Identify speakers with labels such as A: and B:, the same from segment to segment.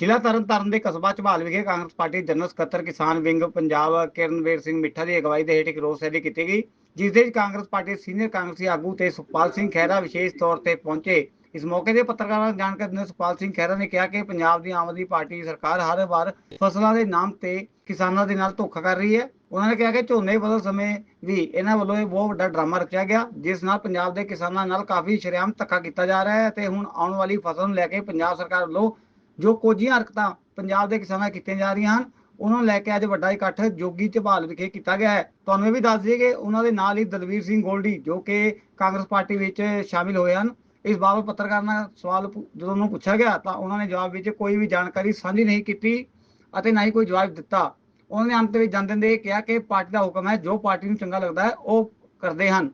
A: ਜ਼ਿਲ੍ਹਾ ਤਰਨਤਾਰਨ ਦੇ ਕਸਬਾ ਝਬਾਲ ਵਿਖੇ ਕਾਂਗਰਸ ਪਾਰਟੀ ਜਨਰਲ ਸਕੱਤਰ ਕਿਸਾਨ ਵਿੰਗ ਪੰਜਾਬ ਕਿਰਨਵੀਰ ਸਿੰਘ ਮਿੱਠਾ ਦੀ ਅਗਵਾਈ ਦੇ ਹੇਠ ਇੱਕ ਰੋਸ ਰੈਲੀ ਕੀਤੀ ਗਈ, ਜਿਸ ਦੇ ਵਿੱਚ ਕਾਂਗਰਸ ਪਾਰਟੀ ਸੀਨੀਅਰ ਕਾਂਗਰਸੀ ਆਗੂ ਤੇ ਸੁਖਪਾਲ ਸਿੰਘ ਖਹਿਰਾ ਵਿਸ਼ੇਸ਼ ਤੌਰ ਤੇ ਪਹੁੰਚੇ। ਇਸ ਮੌਕੇ ਤੇ ਪੱਤਰਕਾਰਾਂ ਨੂੰ ਜਾਣਕਾਰੀ ਦਿੰਦੇ ਸੁਖਪਾਲ ਸਿੰਘ ਖਹਿਰਾ ਨੇ ਕਿਹਾ ਕਿ ਪੰਜਾਬ ਦੀ ਆਮ ਆਦਮੀ ਪਾਰਟੀ ਸਰਕਾਰ ਹਰ ਵਾਰ ਫਸਲਾਂ ਦੇ ਨਾਮ ਤੇ ਕਿਸਾਨਾਂ ਦੇ ਨਾਲ ਧੋਖਾ ਕਰ ਰਹੀ ਹੈ। ਉਹਨਾਂ ਨੇ ਕਿਹਾ ਕਿ ਝੋਨੇ ਬਦਲ ਸਮੇਂ ਵੀ ਇਹਨਾਂ ਵੱਲੋਂ ਇਹ ਬਹੁਤ ਵੱਡਾ ਡਰਾਮਾ ਰਚਿਆ ਗਿਆ, ਜਿਸ ਨਾਲ ਪੰਜਾਬ ਦੇ ਕਿਸਾਨਾਂ ਨਾਲ ਕਾਫੀ ਸ਼ਰੇਆਮ ਧੱਕਾ ਕੀਤਾ ਜਾ ਰਿਹਾ ਹੈ ਤੇ ਹੁਣ ਆਉਣ ਵਾਲੀ ਫਸਲ ਨੂੰ ਲੈ ਕੇ ਪੰਜਾਬ ਸਰਕਾਰ ਵੱਲੋਂ ਜੋ ਕੋਝੀਆਂ ਹਰਕਤਾਂ ਪੰਜਾਬ ਦੇ ਕਿਸਾਨਾਂ ਕੀਤੀਆਂ ਜਾ ਰਹੀਆਂ ਹਨ, ਉਹਨਾਂ ਨੂੰ ਲੈ ਕੇ ਅੱਜ ਵੱਡਾ ਇਕੱਠ ਜੋਗੀ ਝਬਾਲ ਵਿਖੇ ਕੀਤਾ ਗਿਆ ਹੈ। ਤੁਹਾਨੂੰ ਇਹ ਵੀ ਦੱਸ ਦਈਏ ਕਿ ਉਹਨਾਂ ਦੇ ਨਾਲ ਹੀ ਦਲਵੀਰ ਸਿੰਘ ਗੋਲਡੀ, ਜੋ ਕਿ ਕਾਂਗਰਸ ਪਾਰਟੀ ਵਿੱਚ ਸ਼ਾਮਿਲ ਹੋਏ ਹਨ, ਇਸ ਬਾਬਤ ਪੱਤਰਕਾਰਾਂ ਨਾਲ ਸਵਾਲ ਜਦੋਂ ਉਹਨੂੰ ਪੁੱਛਿਆ ਗਿਆ ਤਾਂ ਉਹਨਾਂ ਨੇ ਜਵਾਬ ਵਿੱਚ ਕੋਈ ਵੀ ਜਾਣਕਾਰੀ ਸਾਂਝੀ ਨਹੀਂ ਕੀਤੀ ਅਤੇ ਨਾ ਹੀ ਕੋਈ ਜਵਾਬ ਦਿੱਤਾ। ਉਹਨਾਂ ਨੇ ਅੰਤ ਵਿੱਚ ਜਾਂਦੇ ਦਿੰਦੇ ਕਿਹਾ ਕਿ ਪਾਰਟੀ ਦਾ ਹੁਕਮ ਹੈ, ਜੋ ਪਾਰਟੀ ਨੂੰ ਚੰਗਾ ਲੱਗਦਾ ਹੈ, ਉਹ ਕਰਦੇ ਹਨ।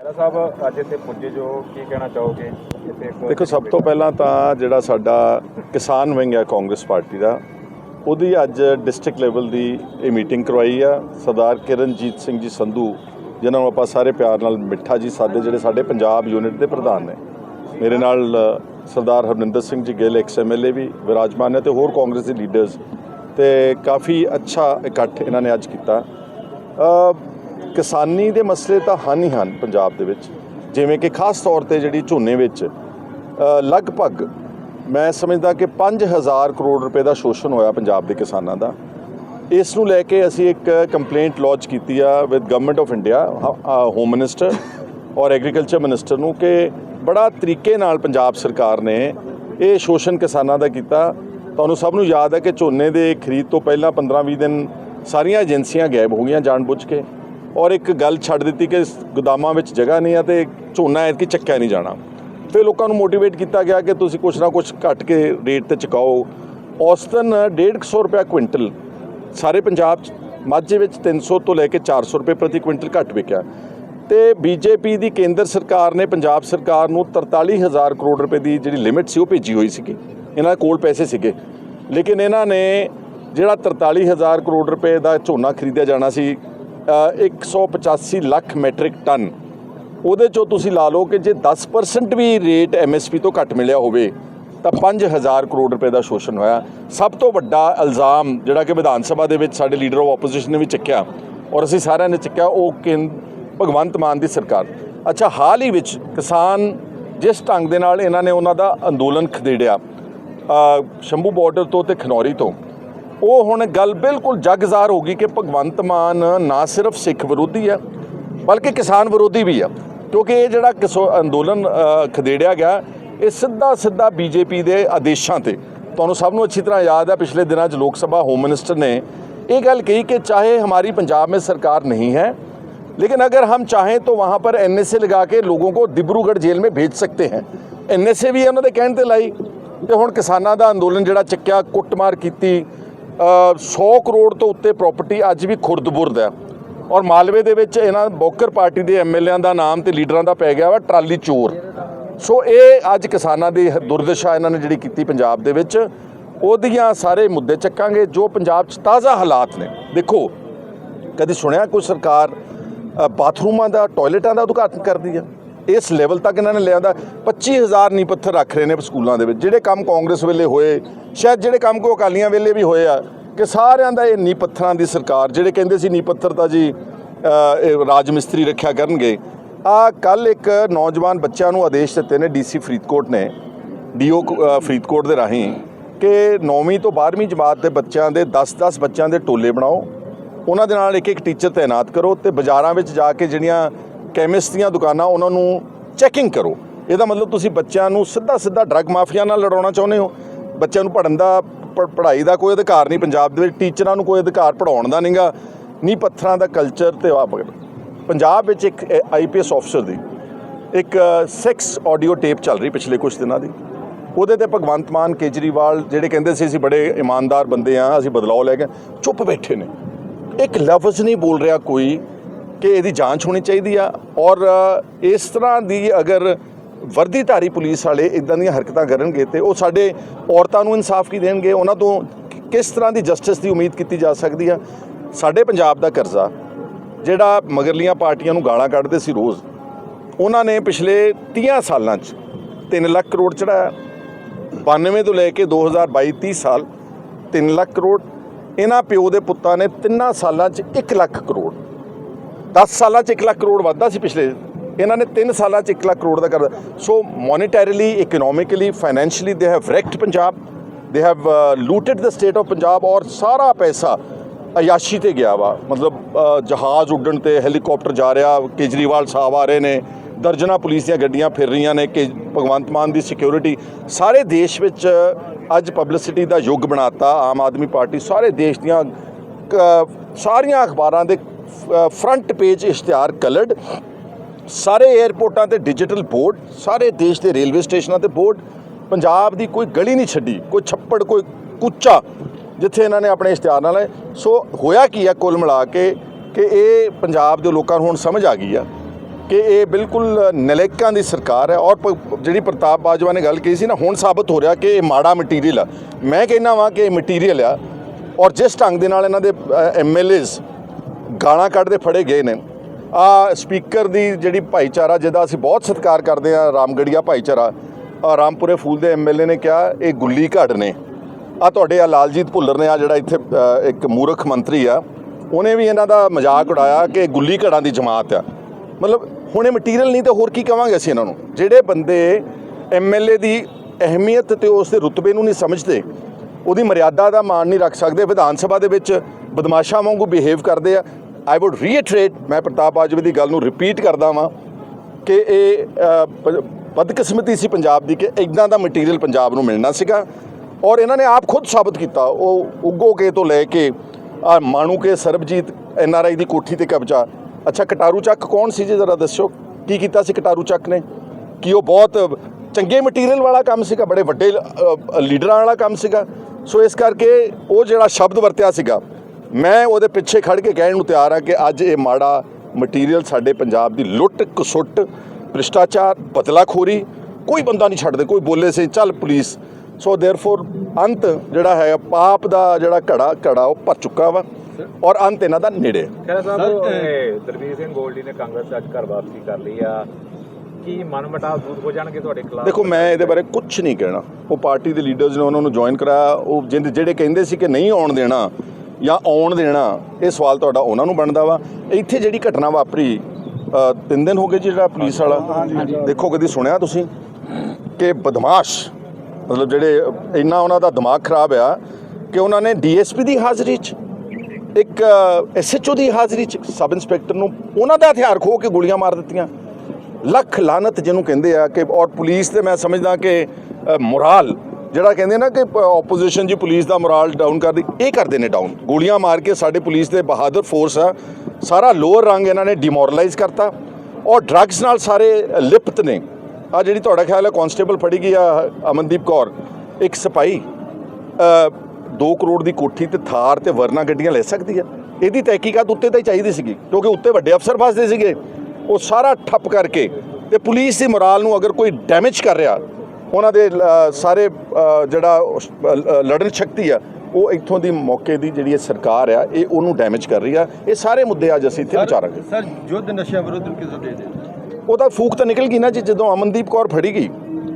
B: ਮੇਰਾ ਸਾਹਿਬ, ਅੱਜ ਇੱਥੇ ਪੁੱਜੇ ਜੋ, ਕੀ ਕਹਿਣਾ ਚਾਹੋਗੇ? ਇੱਥੇ ਇੱਕ
C: ਦੇਖੋ, ਸਭ ਤੋਂ ਪਹਿਲਾਂ ਤਾਂ ਜਿਹੜਾ ਸਾਡਾ ਕਿਸਾਨ ਵਿੰਗ ਹੈ ਕਾਂਗਰਸ ਪਾਰਟੀ ਦਾ, ਉਹਦੀ ਅੱਜ ਡਿਸਟ੍ਰਿਕਟ ਲੈਵਲ ਦੀ ਇਹ ਮੀਟਿੰਗ ਕਰਵਾਈ ਆ। ਸਰਦਾਰ ਕਿਰਨਜੀਤ ਸਿੰਘ ਜੀ ਸੰਧੂ, ਜਿਨ੍ਹਾਂ ਨੂੰ ਆਪਾਂ ਸਾਰੇ ਪਿਆਰ ਨਾਲ ਮਿੱਠਾ ਜੀ ਸਾਡੇ, ਜਿਹੜੇ ਸਾਡੇ ਪੰਜਾਬ ਯੂਨਿਟ ਦੇ ਪ੍ਰਧਾਨ ਨੇ। ਮੇਰੇ ਨਾਲ ਸਰਦਾਰ ਹਰਮਿੰਦਰ ਸਿੰਘ ਜੀ ਗਿੱਲ ਐਕਸ ਐਮਐਲਏ ਵੀ ਵਿਰਾਜਮਾਨ ਨੇ ਤੇ ਹੋਰ ਕਾਂਗਰਸ ਦੇ ਲੀਡਰਸ। ਤੇ ਕਾਫੀ ਅੱਛਾ ਇਕੱਠ ਇਹਨਾਂ ਨੇ ਅੱਜ ਕੀਤਾ। ਕਿਸਾਨੀ ਦੇ ਮਸਲੇ ਤਾਂ ਹਨ ਹੀ ਹਨ ਪੰਜਾਬ ਦੇ ਵਿੱਚ। ਜਿਵੇਂ ਕਿ ਖਾਸ ਤੌਰ ਤੇ ਜਿਹੜੀ ਝੋਨੇ ਵਿੱਚ ਲਗਭਗ ਮੈਂ ਸਮਝਦਾ ਕਿ 5000 ਕਰੋੜ ਰੁਪਏ ਦਾ ਸ਼ੋਸ਼ਣ ਹੋਇਆ ਪੰਜਾਬ ਦੇ ਕਿਸਾਨਾਂ ਦਾ। ਇਸ ਨੂੰ ਲੈ ਕੇ ਅਸੀਂ ਇੱਕ ਕੰਪਲੇਂਟ ਲੌਂਚ ਕੀਤੀ ਆ with government of India home minister ਔਰ ਐਗਰੀਕਲਚਰ ਮਿਨਿਸਟਰ ਨੂੰ ਕਿ ਬੜਾ ਤਰੀਕੇ ਨਾਲ ਪੰਜਾਬ ਸਰਕਾਰ ਨੇ ਇਹ ਸ਼ੋਸ਼ਣ ਕਿਸਾਨਾਂ ਦਾ ਕੀਤਾ। ਤੁਹਾਨੂੰ ਸਭ ਨੂੰ ਯਾਦ ਹੈ ਕਿ ਝੋਨੇ ਦੇ ਖਰੀਦ ਤੋਂ ਪਹਿਲਾਂ 15-20 ਦਿਨ ਸਾਰੀਆਂ ਏਜੰਸੀਆਂ ਗਾਇਬ ਹੋ ਗਈਆਂ ਜਾਣਬੁੱਝ ਕੇ। ਔਰ ਇੱਕ ਗੱਲ ਛੱਡ ਦਿੱਤੀ ਕਿ ਗੋਦਾਮਾਂ ਵਿੱਚ ਜਗ੍ਹਾ ਨਹੀਂ ਆ ਤੇ ਝੋਨਾ ਐਤਕੀ ਚੱਕਿਆ ਨਹੀਂ ਜਾਣਾ। ਫਿਰ ਲੋਕਾਂ ਨੂੰ ਮੋਟੀਵੇਟ ਕੀਤਾ ਗਿਆ ਕਿ ਤੁਸੀਂ ਕੁਛ ਨਾ ਕੁਛ ਘੱਟ ਕੇ ਰੇਟ ਤੇ ਚੁਕਾਓ। ਔਸਤਨ 150 ਰੁਪਏ ਕੁਇੰਟਲ, ਸਾਰੇ ਪੰਜਾਬ 'ਚ ਮਾਝੇ ਵਿੱਚ 300 ਤੋਂ ਲੈ ਕੇ 400 ਰੁਪਏ ਪ੍ਰਤੀ ਕੁਇੰਟਲ ਘੱਟ ਵਿਕਿਆ। ਤੇ ਬੀਜੇਪੀ ਦੀ ਕੇਂਦਰ ਸਰਕਾਰ ਨੇ ਪੰਜਾਬ ਸਰਕਾਰ ਨੂੰ 43000 ਕਰੋੜ ਰੁਪਏ ਦੀ ਜਿਹੜੀ ਲਿਮਿਟ ਸੀ ਉਹ ਭੇਜੀ ਹੋਈ ਸੀਗੀ। ਇਹਨਾਂ ਕੋਲ ਪੈਸੇ ਸੀਗੇ। ਲੇਕਿਨ ਇਹਨਾਂ ਨੇ ਜਿਹੜਾ 43000 ਕਰੋੜ ਰੁਪਏ ਦਾ ਝੋਨਾ ਖਰੀਦਿਆ ਜਾਣਾ ਸੀ 185 ਲੱਖ ਮੈਟ੍ਰਿਕ ਟਨ। ਉਹਦੇ ਚੋਂ ਤੁਸੀਂ ਲਾ ਲਓ ਕਿ ਜੇ 10% ਵੀ ਰੇਟ ਐਮਐਸਪੀ ਤੋਂ ਘੱਟ ਮਿਲਿਆ ਹੋਵੇ, ਤਾਂ 5000 ਕਰੋੜ ਰੁਪਏ ਦਾ ਸ਼ੋਸ਼ਣ ਹੋਇਆ। ਸਭ ਤੋਂ ਵੱਡਾ ਇਲਜ਼ਾਮ ਜਿਹੜਾ ਕਿ ਵਿਧਾਨ ਸਭਾ ਦੇ ਵਿੱਚ ਸਾਡੇ ਲੀਡਰ ਆਫ ਆਪੋਜੀਸ਼ਨ ਨੇ ਵੀ ਚੱਕਿਆ ਔਰ ਅਸੀਂ ਸਾਰਿਆਂ ਨੇ ਚੱਕਿਆ, ਉਹ ਕੇਂ- ਭਗਵੰਤ ਮਾਨ ਦੀ ਸਰਕਾਰ। ਅੱਛਾ, ਹਾਲ ਹੀ ਵਿੱਚ ਕਿਸਾਨ ਜਿਸ ਢੰਗ ਦੇ ਨਾਲ ਇਹਨਾਂ ਨੇ ਉਹਨਾਂ ਦਾ ਅੰਦੋਲਨ ਖਦੇੜਿਆ ਸ਼ੰਭੂ ਬਾਰਡਰ ਤੋਂ ਤੇ ਖਨੌਰੀ ਤੋਂ। ਉਹ ਹੁਣ ਗੱਲ ਬਿਲਕੁਲ ਜਗਜ਼ਾਰ ਹੋ ਗਈ ਕਿ ਭਗਵੰਤ ਮਾਨ ਨਾ ਸਿਰਫ ਸਿੱਖ ਵਿਰੋਧੀ ਹੈ ਬਲਕਿ ਕਿਸਾਨ ਵਿਰੋਧੀ ਵੀ ਆ ਕਿਉਂਕਿ ਇਹ ਜਿਹੜਾ ਕਿਸੋ- ਅੰਦੋਲਨ ਅ, ਖਦੇੜਿਆ ਗਿਆ ਇਹ ਸਿੱਧਾ ਸਿੱਧਾ ਬੀਜੇਪੀ ਦੇ ਆਦੇਸ਼ਾਂ ਤੇ ਤੁਹਾਨੂੰ ਸਭ ਨੂੰ ਅੱਛੀ ਤਰ੍ਹਾਂ ਯਾਦ ਹੈ ਪਿਛਲੇ ਦਿਨਾਂ 'ਚ ਲੋਕ ਸਭਾ ਹੋਮ ਮਿਨਿਸਟਰ ਨੇ ਇਹ ਗੱਲ ਕਹੀ ਕਿ ਚਾਹੇ हमारी पंजाब में सरकार नहीं है लेकिन अगर हम चाहें तो वहाँ पर एनएसए लगा के लोगों को डिब्रूगढ़ जेल में भेज सकते हैं एनएसए ਵੀ ਉਹਨਾਂ ਦੇ ਕਹਿਣ ਤੇ ਲਾਈ ਤੇ ਹੁਣ ਕਿਸਾਨਾਂ ਦਾ ਅੰਦੋਲਨ ਜਿਹੜਾ ਚੱਕਿਆ ਕੁੱਟਮਾਰ ਕੀਤੀ ਅ, 100 ਕਰੋੜ ਤੋਂ ਉੱਤੇ ਪ੍ਰਾਪਰਟੀ ਅੱਜ ਵੀ ਖੁਰਦ-ਬੁਰਦ ਹੈ। ਔਰ ਮਾਲਵੇ ਦੇ ਵਿੱਚ ਇਹਨਾਂ ਬੋਕਰ ਪਾਰਟੀ ਦੇ ਐਮਐਲਏਆਂ ਦਾ ਨਾਮ ਤੇ ਲੀਡਰਾਂ ਦਾ ਪੈ ਗਿਆ ਵਾ, ਟਰਾਲੀ ਚੋਰ। ਸੋ ਇਹ ਅੱਜ ਕਿਸਾਨਾਂ ਦੀ ਦੁਰਦਸ਼ਾ ਇਹਨਾਂ ਨੇ ਜਿਹੜੀ ਕੀਤੀ ਪੰਜਾਬ ਦੇ ਵਿੱਚ, ਉਹਦੀਆਂ ਸਾਰੇ ਮੁੱਦੇ ਚੱਕਾਂਗੇ, ਜੋ ਪੰਜਾਬ 'ਚ ਤਾਜ਼ਾ ਹਾਲਾਤ ਨੇ। ਦੇਖੋ, ਕਦੀ ਸੁਣਿਆ ਕੋਈ ਸਰਕਾਰ ਬਾਥਰੂਮਾਂ ਦਾ, ਟਾਇਲਟਾਂ ਦਾ ਉਦਘਾਟਨ ਕਰਦੀ ਹੈ? ਇਸ ਲੈਵਲ ਤੱਕ ਇਹਨਾਂ ਨੇ ਲਿਆਂਦਾ। 25000 ਨੀ ਪੱਥਰ ਰੱਖ ਰਹੇ ਨੇ ਸਕੂਲਾਂ ਦੇ ਵਿੱਚ। ਜਿਹੜੇ ਕੰਮ ਕਾਂਗਰਸ ਵੇਲੇ ਹੋਏ, ਸ਼ਾਇਦ ਜਿਹੜੇ ਕੰਮ ਕੋ ਅਕਾਲੀਆਂ ਵੇਲੇ ਵੀ ਹੋਏ ਆ, ਕਿ ਸਾਰਿਆਂ ਦਾ ਇਹ ਨੀ ਪੱਥਰਾਂ ਦੀ ਸਰਕਾਰ, ਜਿਹੜੇ ਕਹਿੰਦੇ ਸੀ ਨੀ ਪੱਥਰ ਤਾਂ ਜੀ ਇਹ ਰਾਜ ਮਿਸਤਰੀ ਰੱਖਿਆ ਕਰਨਗੇ। ਆ ਕੱਲ ਇੱਕ ਨੌਜਵਾਨ ਬੱਚਿਆਂ ਨੂੰ ਆਦੇਸ਼ ਦਿੱਤੇ ਨੇ ਡੀਸੀ ਫਰੀਦਕੋਟ ਨੇ ਡੀਓ ਫਰੀਦਕੋਟ ਦੇ ਰਾਹੀਂ, ਕਿ 9ਵੀਂ ਤੋਂ 12ਵੀਂ ਜਮਾਤ ਦੇ ਬੱਚਿਆਂ ਦੇ 10-10 ਬੱਚਿਆਂ ਦੇ ਟੋਲੇ ਬਣਾਓ। ਉਹਨਾਂ ਦੇ ਨਾਲ ਇੱਕ ਇੱਕ ਟੀਚਰ ਤਾਇਨਾਤ ਕਰੋ ਤੇ ਬਾਜ਼ਾਰਾਂ ਵਿੱਚ ਜਾ ਕੇ ਜਿਹੜੀਆਂ ਕੈਮਿਸਟ ਦੀਆਂ ਦੁਕਾਨਾਂ, ਉਹਨਾਂ ਨੂੰ ਚੈਕਿੰਗ ਕਰੋ। ਇਹਦਾ ਮਤਲਬ ਤੁਸੀਂ ਬੱਚਿਆਂ ਨੂੰ ਸਿੱਧਾ ਸਿੱਧਾ ਡਰੱਗ ਮਾਫੀਆ ਨਾਲ ਲੜਾਉਣਾ ਚਾਹੁੰਦੇ ਹੋ। ਬੱਚਿਆਂ ਨੂੰ ਪੜ੍ਹਨ ਦਾ, ਪ- ਪੜ੍ਹਾਈ ਦਾ ਕੋਈ ਅਧਿਕਾਰ ਨਹੀਂ, ਪੰਜਾਬ ਦੇ ਵਿੱਚ ਟੀਚਰਾਂ ਨੂੰ ਕੋਈ ਅਧਿਕਾਰ ਪੜਾਉਣ ਦਾ ਨਹੀਂਗਾ ਨੀ ਪੱਥਰਾਂ ਦਾ ਕਲਚਰ ਤੇ ਆ ਮਗਰ ਪੰਜਾਬ ਵਿੱਚ ਇੱਕ ਆਈਪੀਐਸ ਅਫਸਰ ਦੀ ਇੱਕ ਸੈਕਸ ਆਡੀਓ ਟੇਪ ਚੱਲ ਰਹੀ ਪਿਛਲੇ ਕੁਝ ਦਿਨਾਂ ਦੀ। ਉਹਦੇ ਤੇ ਭਗਵੰਤ ਮਾਨ ਕੇਜਰੀਵਾਲ ਜਿਹੜੇ ਕਹਿੰਦੇ ਸੀ, ਅਸੀਂ ਬੜੇ ਇਮਾਨਦਾਰ ਬੰਦੇ ਆ, ਅਸੀਂ ਬਦਲਾਅ ਲੈ ਕੇ ਚੁੱਪ ਬੈਠੇ ਨੇ। ਇੱਕ ਲਫ਼ਜ਼ ਨਹੀਂ ਬੋਲ ਰਿਹਾ ਕੋਈ ਕਿ ਇਹਦੀ ਜਾਂਚ ਹੋਣੀ ਚਾਹੀਦੀ ਆ। ਔਰ ਇਸ ਤਰ੍ਹਾਂ ਦੀ ਅਗਰ ਵਰਦੀਧਾਰੀ ਪੁਲਿਸ ਵਾਲੇ ਇਦਾਂ ਦੀਆਂ ਹਰਕਤਾਂ ਕਰਨਗੇ ਤੇ ਉਹ ਸਾਡੇ ਔਰਤਾਂ ਨੂੰ ਇਨਸਾਫ ਕੀ ਦੇਣਗੇ? ਉਹਨਾਂ ਤੋਂ ਕਿਸ ਤਰ੍ਹਾਂ ਦੀ ਜਸਟਿਸ ਦੀ ਉਮੀਦ ਕੀਤੀ ਜਾ ਸਕਦੀ ਆ? ਸਾਡੇ ਪੰਜਾਬ ਦਾ ਕਰਜ਼ਾ, ਜਿਹੜਾ ਮਗਰਲੀਆਂ ਪਾਰਟੀਆਂ ਨੂੰ ਗਾਲਾਂ ਕੱਢਦੇ ਸੀ ਰੋਜ਼, ਉਹਨਾਂ ਨੇ ਪਿਛਲੇ 30 ਸਾਲਾਂ 'ਚ 3 ਲੱਖ ਕਰੋੜ ਚੜਾਇਆ 92 ਤੋਂ ਲੈ ਕੇ 2022 30 ਸਾਲ 3 ਲੱਖ ਕਰੋੜ। ਇਹਨਾਂ ਪਿਓ ਦੇ ਪੁੱਤਾਂ ਨੇ ਤਿੰਨਾਂ ਸਾਲਾਂ 'ਚ 1 ਲੱਖ ਕਰੋੜ। 10 ਸਾਲਾਂ 'ਚ 1 ਲੱਖ ਕਰੋੜ ਵੱਧਦਾ ਸੀ ਪਿਛਲੇ। ਇਹਨਾਂ ਨੇ 3 ਸਾਲਾਂ 'ਚ 1 ਲੱਖ ਕਰੋੜ ਦਾ ਕਰ so monetarily economically financially they have wrecked Punjab. They have looted the state of Punjab ਔਰ ਸਾਰਾ ਪੈਸਾ ਅਯਾਸ਼ੀ ਤੇ ਗਿਆ ਵਾ। ਮਤਲਬ ਜਹਾਜ਼ ਉੱਡਣ ਤੇ ਹੈਲੀਕਾਪਟਰ ਜਾ ਰਿਹਾ, ਕੇਜਰੀਵਾਲ ਸਾਹਿਬ ਆ ਰਹੇ ਨੇ, ਦਰਜਨਾ ਪੁਲਿਸ ਦੀਆਂ ਗੱਡੀਆਂ ਫਿਰ ਰਹੀਆਂ ਨੇ ਕਿ ਭਗਵੰਤ ਮਾਨ ਦੀ ਸਿਕਿਉਰਿਟੀ ਸਾਰੇ ਦੇਸ਼ ਵਿੱਚ ਅੱਜ ਪਬਲਿਸਿਟੀ ਦਾ ਯੁੱਗ ਬਣਾਤਾ, ਆਮ ਆਦਮੀ ਪਾਰਟੀ ਸਾਰੇ ਦੇਸ਼ ਦੀਆਂ ਸਾਰੀਆਂ ਅਖਬਾਰਾਂ ਦੇ ਫਰੰਟ ਪੇਜ ਇਸ਼ਤਿਹਾਰ ਕਲਰਡ, ਸਾਰੇ 에ਅਰਪੋਰਟਾਂ ਤੇ ਡਿਜੀਟਲ ਬੋਰਡ ਸਾਰੇ ਦੇਸ਼ ਦੇ ਰੇਲਵੇ ਸਟੇਸ਼ਨਾਂ ਤੇ ਬੋਰਡ ਪੰਜਾਬ ਦੀ ਕੋਈ ਗਲੀ ਨਹੀਂ ਛੱਡੀ, ਕੋਈ ਛੱਪੜ, ਕੋਈ ਕੁੱਚਾ, ਜਿੱਥੇ ਇਹਨਾਂ ਨੇ ਆਪਣੇ ਇਸ਼ਤਿਹਾਰ ਨਾਲ ਸੋ ਹੋਇਆ ਕੀ ਆ ਕੁੱਲ ਮਿਲਾ ਕੇ ਕਿ ਇਹ ਪੰਜਾਬ ਦੇ ਲੋਕਾਂ ਨੂੰ ਹੁਣ ਸਮਝ ਆ ਗਈ ਆ ਕਿ ਇਹ ਬਿਲਕੁਲ ਨਲੇਕਾਂ ਦੀ ਸਰਕਾਰ ਹੈ। ਔਰ ਜਿਹੜੀ ਪ੍ਰਤਾਪ ਬਾਜਵਾ ਨੇ ਗੱਲ ਕਹੀ ਸੀ ਨਾ, ਹੁਣ ਸਾਬਤ ਹੋ ਰਿਹਾ ਕਿ ਇਹ ਮਾੜਾ ਮਟੀਰੀਅਲ ਆ। ਮੈਂ ਕਹਿੰਦਾ ਵਾਂ ਕਿ ਇਹ ਮਟੀਰੀਅਲ ਆ। ਔਰ ਜਿਸ ਢੰਗ ਦੇ ਨਾਲ ਇਹਨਾਂ ਦੇ ਐਮਐਲਏਜ਼ ਗਾਲਾਂ ਕੱਢਦੇ ਫੜੇ ਗਏ ਨੇ। ਆ ਸਪੀਕਰ ਦੀ ਜਿਹੜੀ ਭਾਈਚਾਰਾ, ਜਿਹਦਾ ਅਸੀਂ ਬਹੁਤ ਸਤਿਕਾਰ ਕਰਦੇ ਆ ਰਾਮਗੜੀਆ ਭਾਈਚਾਰਾ, ਆ ਰਾਮਪੁਰੇ ਫੂਲ ਦੇ ਐਮਐਲਏ ਨੇ ਕਿਹਾ, ਇਹ ਗੁੱਲੀ ਘੜ ਨੇ। ਆ ਤੁਹਾਡੇ, ਆ ਲਾਲਜੀਤ ਭੁੱਲਰ ਨੇ ਆ ਜਿਹੜਾ ਇੱਥੇ ਇੱਕ ਮੂਰਖ ਮੰਤਰੀ ਆ, ਉਹਨੇ ਵੀ ਇਹਨਾਂ ਦਾ ਮਜ਼ਾਕ ਉਡਾਇਆ ਕਿ ਗੁੱਲੀ ਘੜਾਂ ਦੀ ਜਮਾਤ ਆ। ਮਤਲਬ ਹੁਣ ਇਹ ਮਟੀਰੀਅਲ ਨਹੀਂ ਤਾਂ ਹੋਰ ਕੀ ਕਵਾਂਗੇ ਅਸੀਂ ਇਹਨਾਂ ਨੂੰ? ਜਿਹੜੇ ਬੰਦੇ ਐਮਐਲਏ ਦੀ ਅਹਿਮੀਅਤ ਤੇ ਉਸ ਦੇ ਰੁਤਬੇ ਨੂੰ ਨਹੀਂ ਸਮਝਦੇ, ਉਹਦੀ ਮਰਿਆਦਾ ਦਾ ਮਾਣ ਨਹੀਂ ਰੱਖ ਸਕਦੇ, ਵਿਧਾਨ ਸਭਾ ਦੇ ਵਿੱਚ ਬਦਮਾਸ਼ਾਂ ਵਾਂਗੂ ਬਿਹੇਵ ਕਰਦੇ ਆ। ਆਈ ਊਡ ਰੀਇਟਰੇਟ ਮੈਂ ਪ੍ਰਤਾਪ ਬਾਜਵੇ ਦੀ ਗੱਲ ਨੂੰ ਰਿਪੀਟ ਕਰਦਾ ਵਾਂ ਕਿ ਇਹ ਬਦਕਿਸਮਤੀ ਸੀ ਪੰਜਾਬ ਦੀ ਕਿ ਇਦਾਂ ਦਾ ਮਟੀਰੀਅਲ ਪੰਜਾਬ ਨੂੰ ਮਿਲਣਾ ਸੀਗਾ ਔਰ ਇਹਨਾਂ ਨੇ ਆਪ ਖੁਦ ਸਾਬਤ ਕੀਤਾ। ਉਹ ਉਗੋ ਕੇ ਤੋਂ ਲੈ ਕੇ ਆ ਮਾਣੂ ਕੇ, ਸਰਬਜੀਤ, ਐਨ ਆਰ ਆਈ ਦੀ ਕੋਠੀ ਤੇ ਕਬਜ਼ਾ। ਅੱਛਾ, ਕਟਾਰੂ ਚੱਕ ਕੌਣ ਸੀ ਜੀ? ਜ਼ਰਾ ਦੱਸਿਓ, ਕੀ ਕੀਤਾ ਸੀ ਕਟਾਰੂ ਚੱਕ ਨੇ? ਕਿ ਉਹ ਬਹੁਤ ਚੰਗੇ ਮਟੀਰੀਅਲ ਵਾਲਾ ਕੰਮ ਸੀਗਾ, ਬੜੇ ਵੱਡੇ ਲੀਡਰਾਂ ਵਾਲਾ ਕੰਮ ਸੀਗਾ? ਸੋ ਇਸ ਕਰਕੇ ਉਹ ਜਿਹੜਾ ਸ਼ਬਦ ਵਰਤਿਆ ਸੀਗਾ ਮੈਂ ਉਹਦੇ ਪਿੱਛੇ ਖੜ ਕੇ ਕਹਿਣ ਨੂੰ ਤਿਆਰ ਹਾਂ ਕਿ ਅੱਜ ਇਹ ਮਾੜਾ ਮਟੀਰੀਅਲ ਸਾਡੇ ਪੰਜਾਬ ਦੀ ਲੁੱਟ ਕਸੁੱਟ ਭ੍ਰਿਸ਼ਟਾਚਾਰ ਬਦਲਾਖੋਰੀ ਕੋਈ ਬੰਦਾ ਨਹੀਂ ਛੱਡਦੇ ਕੋਈ ਬੋਲੇ ਸੇ ਚੱਲ ਪੁਲਿਸ ਸੋ देयरफॉर ਅੰਤ ਜਿਹੜਾ ਹੈ ਪਾਪ ਦਾ ਜਿਹੜਾ ਘੜਾ ਘੜਾ ਉਹ ਭਰ ਚੁੱਕਾ ਵਾ ਔਰ ਅੰਤ ਇਹਨਾਂ ਦਾ ਨੇੜੇ ਹੈ।
B: ਖਹਿਰਾ ਸਾਹਿਬ ਇਹ ਦਰਬੀਰ ਸਿੰਘ ਗੋਲਡੀ ਨੇ ਕਾਂਗਰਸ 'ਚ ਅੱਜ ਘਰ ਵਾਪਸੀ ਕਰ ਲਈ ਆ ਕੀ ਮਨਮਟਾਵ ਦੂਰ ਹੋ ਜਾਣਗੇ ਤੁਹਾਡੇ ਖਿਲਾਫ
C: ਦੇਖੋ ਮੈਂ ਇਹਦੇ ਬਾਰੇ ਕੁਝ ਨਹੀਂ ਕਹਿਣਾ ਉਹ ਪਾਰਟੀ ਦੇ ਲੀਡਰਸ ਨੇ ਉਹਨਾਂ ਨੂੰ ਜੁਆਇਨ ਕਰਾਇਆ ਉਹ ਜਿੰਦ- ਜਿਹੜੇ ਕਹਿੰਦੇ ਸੀ ਕਿ ਨਹੀਂ ਆਉਣ ਦੇਣਾ ਜਾਂ ਆਉਣ ਦੇਣਾ, ਇਹ ਸਵਾਲ ਤੁਹਾਡਾ ਉਹਨਾਂ ਨੂੰ ਬਣਦਾ ਵਾ। ਇੱਥੇ ਜਿਹੜੀ ਘਟਨਾ ਵਾਪਰੀ ਤਿੰਨ ਦਿਨ ਹੋ ਗਏ ਜੀ ਜਿਹੜਾ ਪੁਲਿਸ ਵਾਲਾ। ਦੇਖੋ, ਕਦੀ ਸੁਣਿਆ ਤੁਸੀਂ ਕਿ ਬਦਮਾਸ਼, ਮਤਲਬ ਜਿਹੜੇ ਇੰਨਾ ਉਹਨਾਂ ਦਾ ਦਿਮਾਗ ਖਰਾਬ ਆ ਕਿ ਉਹਨਾਂ ਨੇ ਡੀਐਸਪੀ ਦੀ ਹਾਜ਼ਰੀ 'ਚ, ਇੱਕ ਐਸਐਚਓ ਦੀ ਹਾਜ਼ਰੀ 'ਚ ਸਬ ਇੰਸਪੈਕਟਰ ਨੂੰ ਉਹਨਾਂ ਦਾ ਹਥਿਆਰ ਖੋ ਕੇ ਗੋਲੀਆਂ ਮਾਰ ਦਿੱਤੀਆਂ। ਲੱਖ ਲਾਨਤ ਜਿਹਨੂੰ ਕਹਿੰਦੇ ਆ ਕਿ, ਔਰ ਪੁਲਿਸ ਤੇ ਮੈਂ ਸਮਝਦਾ ਕਿ ਮੋਰਲ ਜਿਹੜਾ ਕਹਿੰਦੇ ਨਾ ਕਿ ਆਪੋਜੀਸ਼ਨ ਜੀ ਪੁਲਿਸ ਦਾ ਮੋਰਲ ਡਾਊਨ ਕਰਦੀ, ਇਹ ਕਰਦੇ ਨੇ ਡਾਊਨ ਗੋਲੀਆਂ ਮਾਰ ਕੇ ਸਾਡੇ ਪੁਲਿਸ ਦੇ ਬਹਾਦਰ ਫੋਰਸ ਆ। ਸਾਰਾ ਲੋਅਰ ਰੰਗ ਇਹਨਾਂ ਨੇ ਡਿਮੋਰਲਾਈਜ਼ ਕਰਤਾ। ਔਰ ਡਰੱਗਸ ਨਾਲ ਸਾਰੇ ਲਿਪਤ ਨੇ। ਆ ਜਿਹੜੀ ਤੁਹਾਡਾ ਖਿਆਲ ਹੈ ਕਾਂਸਟੇਬਲ ਫੜੀ ਗਈ ਆ, ਅਮਨਦੀਪ ਕੌਰ। ਇੱਕ ਸਿਪਾਹੀ 2 ਕਰੋੜ ਦੀ ਕੋਠੀ ਤੇ ਥਾਰ ਤੇ ਵਰਨਾ ਗੱਡੀਆਂ ਲੈ ਸਕਦੀ ਹੈ ਇਹਦੀ ਤਹਿਕੀਕਾਤ ਉੱਤੇ ਤਾਂ ਹੀ ਚਾਹੀਦੀ ਸੀਗੀ, ਕਿਉਂਕਿ ਉੱਤੇ ਵੱਡੇ ਅਫਸਰ ਫਸਦੇ ਸੀਗੇ। ਉਹ ਸਾਰਾ ਠੱਪ ਕਰਕੇ ਤੇ ਪੁਲਿਸ ਦੀ ਮੋਰਾਲ ਨੂੰ ਅਗਰ ਕੋਈ ਡੈਮੇਜ ਕਰ ਰਿਹਾ ਉਹਨਾਂ ਦੇ ਸਾਰੇ ਜਿਹੜਾ ਲੜਨ ਸ਼ਕਤੀ ਆ ਉਹ ਇੱਥੋਂ ਦੀ ਮੌਕੇ ਦੀ ਜਿਹੜੀ ਇਹ ਸਰਕਾਰ ਆ ਇਹ ਉਹਨੂੰ ਡੈਮੇਜ ਕਰ ਰਹੀ ਆ। ਇਹ ਸਾਰੇ ਮੁੱਦੇ ਅੱਜ ਅਸੀਂ ਇੱਥੇ ਵਿਚਾਰਾਂਗੇ
D: ਸਰ ਯੁੱਧ ਨਸ਼ਿਆਂ ਵਿਰੁੱਧ ਨੂੰ ਕਿਸ ਦੇ ਦੇ
C: ਉਹਦਾ ਫੂਕ ਤਾਂ ਨਿਕਲ ਗਈ ਨਾ ਜੀ ਜਦੋਂ ਅਮਨਦੀਪ ਕੌਰ ਫੜੀ ਗਈ।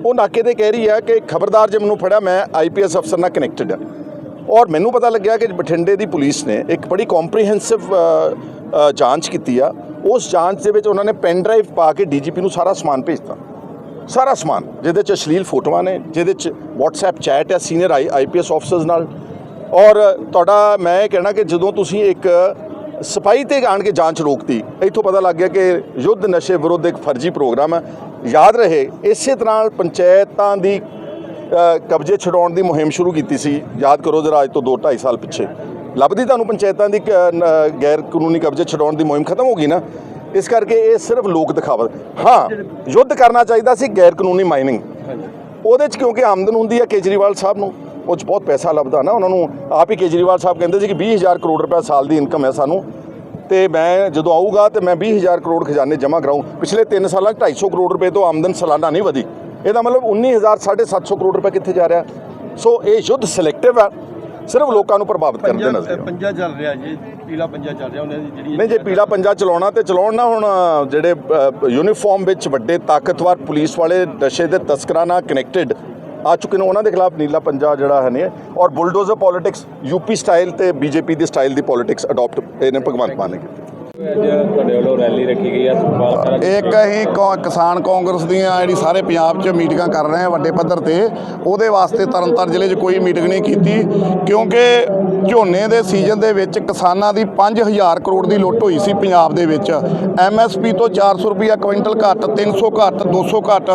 C: ਉਹ ਨਾਕੇ ਤੇ ਕਹਿ ਰਹੀ ਆ ਕਿ ਖਬਰਦਾਰ ਜੇ ਮੈਨੂੰ ਫੜਿਆ ਮੈਂ ਆਈਪੀਐਸ ਅਫਸਰ ਨਾਲ ਕਨੈਕਟਡ ਆ। ਔਰ ਮੈਨੂੰ ਪਤਾ ਲੱਗਿਆ ਕਿ ਬਠਿੰਡੇ ਦੀ ਪੁਲਿਸ ਨੇ ਇੱਕ ਬੜੀ ਕੰਪਰੀਹੈਂਸਿਵ ਜਾਂਚ ਕੀਤੀ ਆ। ਉਸ ਜਾਂਚ ਦੇ ਵਿੱਚ ਉਹਨਾਂ ਨੇ ਪੈਨ ਡਰਾਈਵ ਪਾ ਕੇ ਡੀਜੀਪੀ ਨੂੰ ਸਾਰਾ ਸਮਾਨ ਭੇਜਤਾ। ਸਾਰਾ ਸਮਾਨ, ਜਿਹਦੇ ਚ ਅਸ਼ਲੀਲ ਫੋਟੋਆਂ ਨੇ, ਜਿਹਦੇ ਚ WhatsApp ਚੈਟ ਹੈ ਸੀਨੀਅਰ ਆਈ ਆਈਪੀਐਸ ਆਫਸਰਸ ਨਾਲ। ਔਰ ਤੁਹਾਡਾ, ਮੈਂ ਇਹ ਕਹਿਣਾ ਕਿ ਜਦੋਂ ਤੁਸੀਂ ਇੱਕ ਸਪਾਈ ਤੇ ਆਣ ਕੇ ਜਾਂਚ ਰੋਕਤੀ, ਇੱਥੋਂ ਪਤਾ ਲੱਗ ਗਿਆ ਕਿ ਯੁੱਧ ਨਸ਼ੇ ਵਿਰੁੱਧ ਇੱਕ ਫਰਜ਼ੀ ਪ੍ਰੋਗਰਾਮ ਹੈ ਯਾਦ ਰਹੇ, ਇਸੇ ਤਰ੍ਹਾਂ ਪੰਚਾਇਤਾਂ ਦੀ ਕਬਜ਼ੇ ਛਡਾਉਣ ਦੀ ਮੁਹਿੰਮ ਸ਼ੁਰੂ ਕੀਤੀ ਸੀ। ਯਾਦ ਕਰੋ ਜਰਾ, ਅੱਜ ਤੋਂ 2 2.5 ਸਾਲ ਪਿੱਛੇ। ਲੱਭਦੀ ਤੁਹਾਨੂੰ ਪੰਚਾਇਤਾਂ ਦੀ ਕ- ਗੈਰ ਕਾਨੂੰਨੀ ਕਬਜ਼ੇ ਛਡਾਉਣ ਦੀ ਮੁਹਿੰਮ ਖਤਮ ਹੋ ਗਈ ਨਾ? ਇਸ ਕਰਕੇ ਇਹ ਸਿਰਫ ਲੋਕ ਦਿਖਾਵਾ ਹਾਂ ਯੁੱਧ ਕਰਨਾ ਚਾਹੀਦਾ ਸੀ ਗੈਰ ਕਾਨੂੰਨੀ ਮਾਈਨਿੰਗ ਉਹਦੇ 'ਚ ਕਿਉਂਕਿ ਆਮਦਨ ਹੁੰਦੀ ਹੈ ਕੇਜਰੀਵਾਲ ਸਾਹਿਬ ਨੂੰ ਉਹ 'ਚ ਬਹੁਤ ਪੈਸਾ ਲੱਭਦਾ ਨਾ ਉਹਨਾਂ ਨੂੰ ਆਪ ਹੀ ਕੇਜਰੀਵਾਲ ਸਾਹਿਬ ਕਹਿੰਦੇ ਸੀ ਕਿ 20000 ਕਰੋੜ ਰੁਪਏ ਸਾਲ ਦੀ ਇਨਕਮ ਹੈ ਸਾਨੂੰ। ਤੇ ਮੈਂ ਜਦੋਂ ਆਊਗਾ ਤੇ ਮੈਂ 20000 ਕਰੋੜ ਖਜ਼ਾਨੇ ਜਮ੍ਹਾਂ ਕਰਾਉਂ ਪਿਛਲੇ 3 ਸਾਲਾਂ 'ਚ 250 ਕਰੋੜ ਰੁਪਏ ਤੋਂ ਆਮਦਨ ਸਾਲਾਨਾ ਨਹੀਂ ਵਧੀ। ਇਹਦਾ ਮਤਲਬ 19000 750 ਕਰੋੜ ਰੁਪਏ ਕਿੱਥੇ ਜਾ ਰਿਹਾ? ਸੋ ਇਹ ਯੁੱਧ ਸਿਲੈਕਟਿਵ ਹੈ ਸਿਰਫ ਲੋਕਾਂ ਨੂੰ ਪ੍ਰਭਾਵਿਤ ਕਰਨ ਦੇ ਨਜ਼ਰ
D: ਪੰਜਾ ਚੱਲ ਰਿਹਾ ਜੀ ਪੀਲਾ ਪੰਜਾ ਚੱਲ ਰਿਹਾ ਉਹਨਾਂ ਦੀ ਜਿਹੜੀ
C: ਨਹੀਂ ਜੇ ਪੀਲਾ ਪੰਜਾ ਚਲਾਉਣਾ ਤੇ ਚਲਾਉਣ ਨਾ ਹੁਣ ਜਿਹੜੇ ਯੂਨੀਫਾਰਮ ਵਿੱਚ ਵੱਡੇ ਤਾਕਤਵਰ ਪੁਲਿਸ ਵਾਲੇ ਨਸ਼ੇ ਦੇ ਤਸਕਰਾਂ ਨਾਲ ਕਨੈਕਟਡ ਆ ਚੁੱਕੇ ਨੇ ਉਹਨਾਂ ਦੇ ਖਿਲਾਫ ਨੀਲਾ ਪੰਜਾ ਜਿਹੜਾ ਹੈ ਨੇ ਔਰ ਬੁਲਡੋਜ਼ਰ ਪੋਲਿਟਿਕਸ ਯੂਪੀ ਸਟਾਈਲ ਤੇ ਬੀਜੇਪੀ ਦੀ ਸਟਾਈਲ ਦੀ ਪੋਲਿਟਿਕਸ ਅਡਾਪਟ ਇਹਨੇ ਭਗਵੰਤ ਮਾਨ ਨੇ ਕੀਤੀ।
B: ਤੁਹਾਡੇ ਵੱਲੋਂ ਰੈਲੀ ਰੱਖੀ ਗਈ ਹੈ
E: ਇੱਕ ਅਸੀਂ ਕੌ- ਕਿਸਾਨ ਕਾਂਗਰਸ ਦੀਆਂ ਜਿਹੜੀ ਸਾਰੇ ਪੰਜਾਬ 'ਚ ਮੀਟਿੰਗਾਂ ਕਰ ਰਹੇ ਹਾਂ ਵੱਡੇ ਪੱਧਰ ਤੇ, ਉਹਦੇ ਵਾਸਤੇ ਤਰਨਤਾਰਨ ਜ਼ਿਲ੍ਹੇ 'ਚ ਕੋਈ ਮੀਟਿੰਗ ਨਹੀਂ ਕੀਤੀ, ਕਿਉਂਕਿ ਝੋਨੇ ਦੇ ਸੀਜ਼ਨ ਦੇ ਵਿੱਚ ਕਿਸਾਨਾਂ ਦੀ 5000 ਕਰੋੜ ਦੀ ਲੁੱਟ ਹੋਈ ਸੀ ਪੰਜਾਬ ਦੇ ਵਿੱਚ। ਐਮਐਸਪੀ ਤੋਂ 400 ਰੁਪਿਆ ਕੁਇੰਟਲ ਘੱਟ 300 ਘੱਟ 200 ਘੱਟ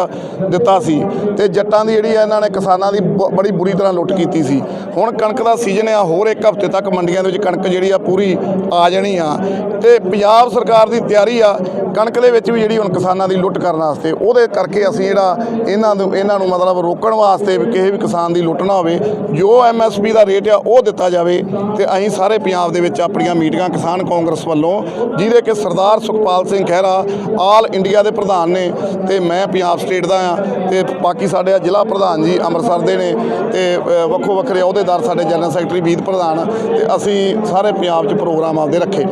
E: ਦਿੱਤਾ ਸੀ ਤੇ ਜੱਟਾਂ ਦੀ ਜਿਹੜੀ ਆ ਇਹਨਾਂ ਨੇ ਕਿਸਾਨਾਂ ਦੀ ਬ- ਬੜੀ ਬੁਰੀ ਤਰ੍ਹਾਂ ਲੁੱਟ ਕੀਤੀ ਸੀ। ਹੁਣ ਕਣਕ ਦਾ ਸੀਜ਼ਨ ਆ, ਹੋਰ ਇੱਕ ਹਫ਼ਤੇ ਤੱਕ ਮੰਡੀਆਂ ਦੇ ਵਿੱਚ ਕਣਕ ਜਿਹੜੀ ਆ ਪੂਰੀ ਆ ਜਾਣੀ ਆ। ਤੇ ਪੰਜਾਬ ਸਰਕਾਰ ਦੀ ਤਿਆਰੀ ਆ, ਕਣਕ ਦੇ ਵਿੱਚ ਵੀ ਜਿਹੜੀ ਹੁਣ ਕਿਸਾਨਾਂ ਦੀ ਲੁੱਟ ਕਰਨ ਵਾਸਤੇ, ਉਹਦੇ ਕਰਕੇ ਅਸੀਂ ਜਿਹੜਾ ਇਹਨਾਂ ਨੂੰ ਇਹਨਾਂ ਨੂੰ ਮਤਲਬ ਰੋਕਣ ਵਾਸਤੇ ਕਿਸੇ ਵੀ ਕਿਸਾਨ ਦੀ ਲੁੱਟ ਨਾ ਹੋਵੇ, ਜੋ ਐਮਐਸਪੀ ਦਾ ਰੇਟ ਆ, ਉਹ ਦਿੱਤਾ ਜਾਵੇ। ਤੇ ਅਸੀਂ ਸਾਰੇ ਪੰਜਾਬ ਦੇ ਵਿੱਚ ਆਪਣੀਆਂ ਮੀਟਿੰਗਾਂ ਕਿਸਾਨ ਕਾਂਗਰਸ ਵੱਲੋਂ, ਜਿਹਦੇ ਕਿ ਸਰਦਾਰ ਸੁਖਪਾਲ ਸਿੰਘ ਖਹਿਰਾ ਆਲ ਇੰਡੀਆ ਦੇ ਪ੍ਰਧਾਨ ਨੇ ਤੇ ਮੈਂ ਪੰਜਾਬ ਸਟੇਟ ਦਾ ਆ ਤੇ ਬਾਕੀ ਸਾਡੇ ਜ਼ਿਲ੍ਹਾ ਪ੍ਰਧਾਨ ਜੀ ਅੰਮ੍ਰਿਤਸਰ ਦੇ ਨੇ ਤੇ ਵੱਖੋ ਵੱਖਰੇ ਅਹੁਦੇਦਾਰ ਸਾਡੇ ਜਨਰਲ ਸੈਕਟਰੀ ਵੀਰ ਪ੍ਰਧਾਨ, ਤੇ ਅਸੀਂ ਸਾਰੇ ਪੰਜਾਬ 'ਚ ਪ੍ਰੋਗਰਾਮ ਆਪਦੇ ਰੱਖੇ।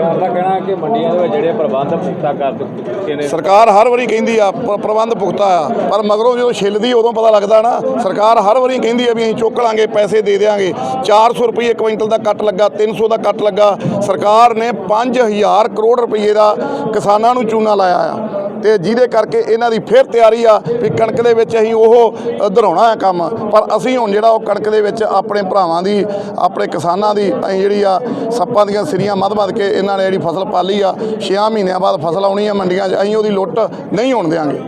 B: ਸਰਕਾਰ ਦਾ ਕਹਿਣਾ ਕਿ ਮੰਡੀਆਂ ਦੇ ਵਿੱਚ ਜਿਹੜੇ ਪ੍ਰਬੰਧ ਪੁਖਤਾ ਕਰ ਚੁੱਕੇ ਨੇ।
E: ਸਰਕਾਰ ਹਰ ਵਾਰੀ ਕਹਿੰਦੀ ਆ ਪ੍ਰਬੰਧ ਪੁਖਤਾ ਆ, ਪਰ ਮਗਰੋਂ ਜਦੋਂ ਛਿੱਲਦੀ ਉਦੋਂ ਪਤਾ ਲੱਗਦਾ ਨਾ, ਸਰਕਾਰ ਹਰ ਵਾਰੀ ਕਹਿੰਦੀ ਆ ਵੀ ਅਸੀਂ ਚੁੱਕ ਲਾਂਗੇ, ਪੈਸੇ ਦੇ ਦੇਾਂਗੇ 400 ਰੁਪਏ ਕੁਇੰਟਲ ਦਾ ਕੱਟ ਲੱਗਾ 300 ਦਾ ਕੱਟ ਲੱਗਾ। ਸਰਕਾਰ ਨੇ 5000 ਕਰੋੜ ਰੁਪਏ ਦਾ ਕਿਸਾਨਾਂ ਨੂੰ ਚੂਨਾ ਲਾਇਆ ਆ। ਤੇ ਜਿਹਦੇ ਕਰਕੇ ਇਹਨਾਂ ਦੀ ਫਿਰ ਤਿਆਰੀ ਆ ਵੀ ਕਣਕ ਦੇ ਵਿੱਚ ਅਸੀਂ ਉਹ ਅ, ਦਰਾਉਣਾ ਹੈ ਕੰਮ। ਪਰ ਅਸੀਂ ਹੁਣ ਜਿਹੜਾ ਉਹ ਕਣਕ ਦੇ ਵਿੱਚ ਆਪਣੇ ਭਰਾਵਾਂ ਦੀ ਆਪਣੇ ਕਿਸਾਨਾਂ ਦੀ ਅਸੀਂ ਜਿਹੜੀ ਆ ਸੱਪਾਂ ਦੀਆਂ ਸਿਰੀਆਂ ਮੱਧ ਵੱਧ ਕੇ ਇਹਨਾਂ ਨੇ ਜਿਹੜੀ ਫਸਲ ਪਾਲੀ ਆ 6 ਮਹੀਨਿਆਂ ਬਾਅਦ ਫਸਲ ਆਉਣੀ ਆ ਮੰਡੀਆਂ 'ਚ ਅਸੀਂ ਉਹਦੀ ਲੁੱਟ ਨਹੀਂ ਹੋਣ ਦਿਆਂਗੇ।